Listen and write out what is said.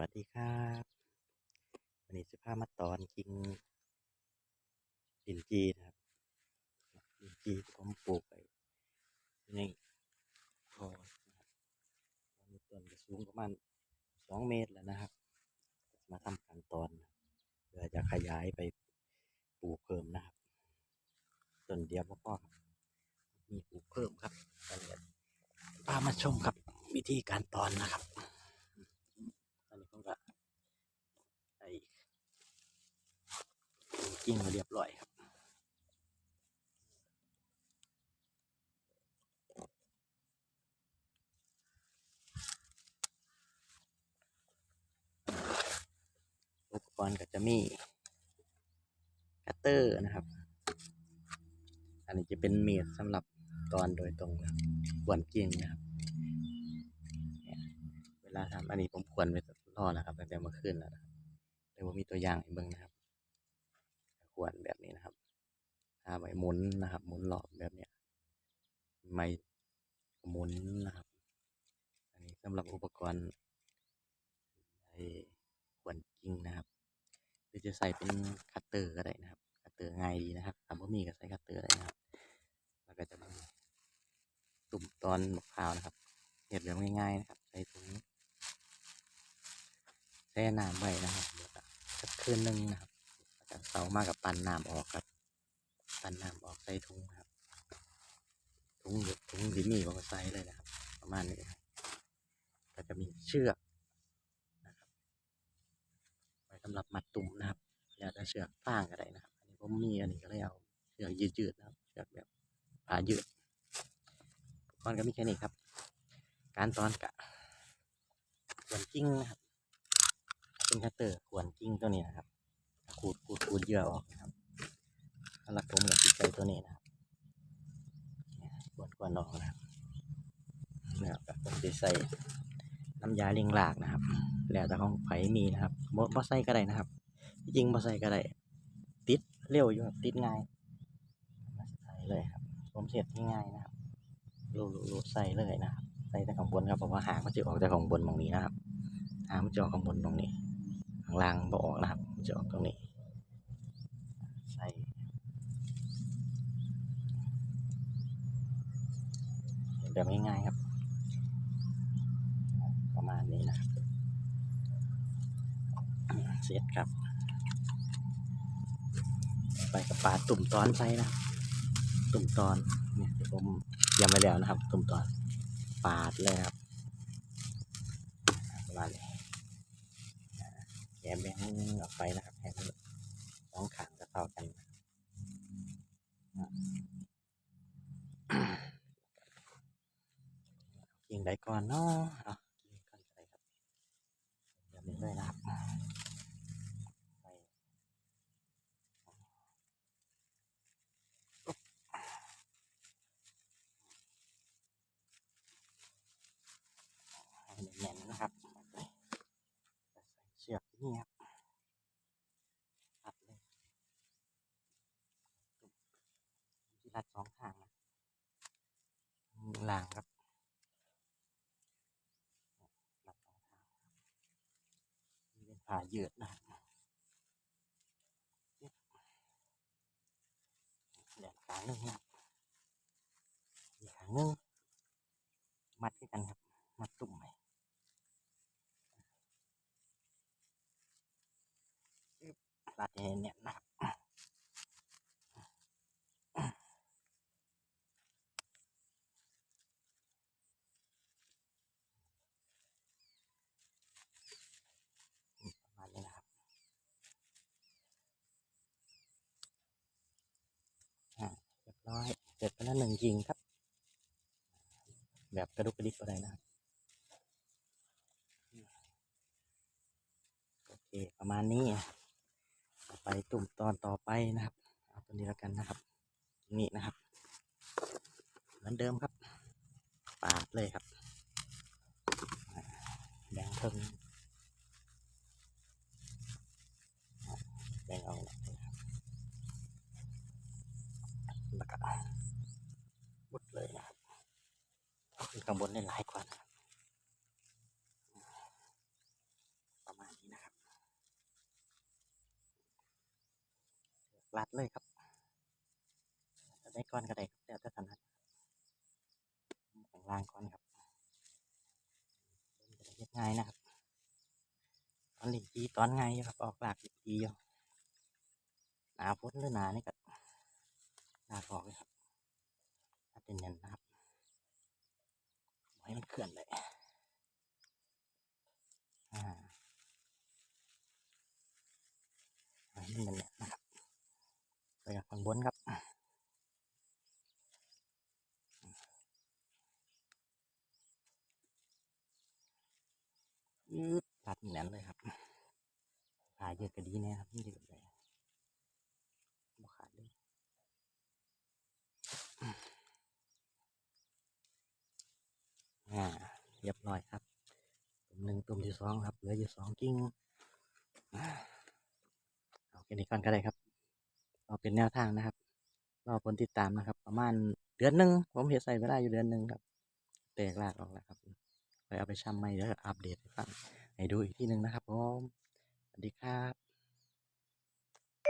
วัสดีครับวันนี้จะพามาตอนกินดินจีนะครับดินจีที่ผมปลูกไปในคอนะครับมีต้นก็สูงประมาณสองเมตรแล้วนะครับ มาทำการตอนเพื่อจะขยายไปปลูกเพิ่มนะครับต้นเดียวพ่อครับมีปลูกเพิ่มครับตอนนี้พามาชมครับวิธีการตอนนะครับ อันนี้ผมก็ไอ้ กิ้งมาเรียบร้อยครับอุปกรณ์ก็จะมีคัตเตอร์นะครับ อันนี้จะเป็นเมีดสำหรับตอนโดยตรงนะครับขวนกิ้งนะครับ เวลาทำอันนี้ผมควรไปรอนะครับตั้งแต่เมื่อคืนแล้วนะครับแต่ว่ามีตัวอย่างให้เบิ่งนะครับ ควรแบบนี้นะครับหาไว้หมุนนะครับ หมุนรอบแบบเนี้ยไม่หมุนนะครับ อันนี้สำหรับอุปกรณ์ไอ้ขวนกิ้งนะครับหรือจะใส่เป็นคัตเตอร์ก็ได้นะครับ คัตเตอร์ง่ายดีนะครับถ้าบ่มีก็ใส่คัตเตอร์ได้นะครับ แล้วก็จะมีตุ่มตอนมะพร้าวนะครับเห็ดแบบง่ายๆนะครับ ใส่ถุงแช่น้ำไว้นะครับเดี๋ยวสักคืนหนึ่งนะครับ แล้วก็เสามากับปันน้ำออกครับ ปันน้ำออกใส่ถุงนะครับถุงหรือถุงดิมี่ก็ใส่เลยนะครับ ประมาณนี้ครับก็จะมีเชือกนะครับไว้สำหรับมัดตุ่มนะครับแล้วจะเชือกฟางก็ได้นะครับ อันนี้ผมมีอันนี้ก็เลยเอาเชือกยืดๆนะครับเชือกแบบผ่ายืดอุปกรณ์ก็มีแค่นี้ครับ การตอนกะขวนกิ้งนะครับเป็นคัตเตอร์ขวนกิ้งตัวนี้นะครับ ขูดขูดขูดเหยื่อออกนะครับสำหรับผมกับติดใจตัวนี้นะครับเนี่ยขวนขวนออกนะครับแล้วก็ผมจะใส่น้ำยาเลี้ยงหลากนะครับ แล้วแต่ของไผมีนะครับบ่บใส่ก็ได้นะครับจริงบ่ใส่ก็ได้ติดเร็วอยู่ครับติดง่ายใส่เลยครับผมเสียบง่ายนะครับรูรูรูใส่เลยนะครับ ใส่แต่ข้างบนครับเพราะว่าหางมันจะออกจากข้างบนตรงนี้นะครับหางมันจะออกข้างบนตรงนี้ข้างล่างบ่ออกนะครับจะออกตรงนี้ ใส่ แบบง่ายๆครับ ประมาณนี้นะครับเสร็จครับ ไปกับปลาตุ่มตอนใส่นะตุ่มตอนเนี่ยผมเตรียำไว้แล้วนะครับ ตุ่มตอนปาดเลยครับประมาณนี้แกะแบงออกไปนะครับให้มันสองขางก็เท่ากันอ่า กินได้ก่อนเนาะเอากินก่อนก็ได้ครับแบบนี้เลยนะครับไปแน่นๆนะครับใส่เชือกนี่ครับรัดเลยที่รัดสองข้างนะหล่างครับรัดสองข้างนี่เป็น ผ่ายืดนะแดดขางนึงครับอีกขางนึงมัดกันครับ มัดตุ่มไป รัดให้แน่นนะครับประมาณนี้นะครับอ่าเร้อยเสร็จไปแล้วหนึ่งยิงครับ แบบกระดุกกระดิกอะไรนะครับโอเคประมาณนี้ต่อไปตุ่มตอนต่อไปนะครับเอาตัวนี้แล้วกันนะครับนี้นะครับเหมือนเดิมครับ ปาดเลยครับแบงครึ่ง ข้างบนได้หลายกว่านะประมาณนี้นะครับรัดเลยครับจะได้ก้อนกระเด้คแต่ถ้าถนัดของล่างก้อนครับจะได้ง่ายนะครับตอนหลีกดีตอนง่ายครับออกหลากดีอยู่หนาพ้นหรือหนานี่ก็หนาออกเลยครับถ้าเป็นเงินนะครับ ไว้มันเคลื่อนเลยอ่าไว้มันเนเนี่ยนะครับไปกับข้างบนครับยืดรัดแน่นเลยครับขายเยอะก็ดีน่ครับยืดเลยบ่ขาดเลย อ่า เรียบร้อยครับตุ่มหนึ่งตุ่มที่สองครับ เหลืออยู่สองกิ่งเอาแค่นี้ก่อนก็ได้ครับ เอาเป็นแนวทางนะครับรอผลติดตามนะครับ ประมาณเดือนหนึ่งผมเห็นใส่ไม่ได้อยู่เดือนหนึ่งครับแตกรากออกแล้วครับไปเอาไปช่ำไม่แล้วอัปเดตให้ฟังให้ดูอีกทีหนึ่งนะครับผมสวัสดีครับ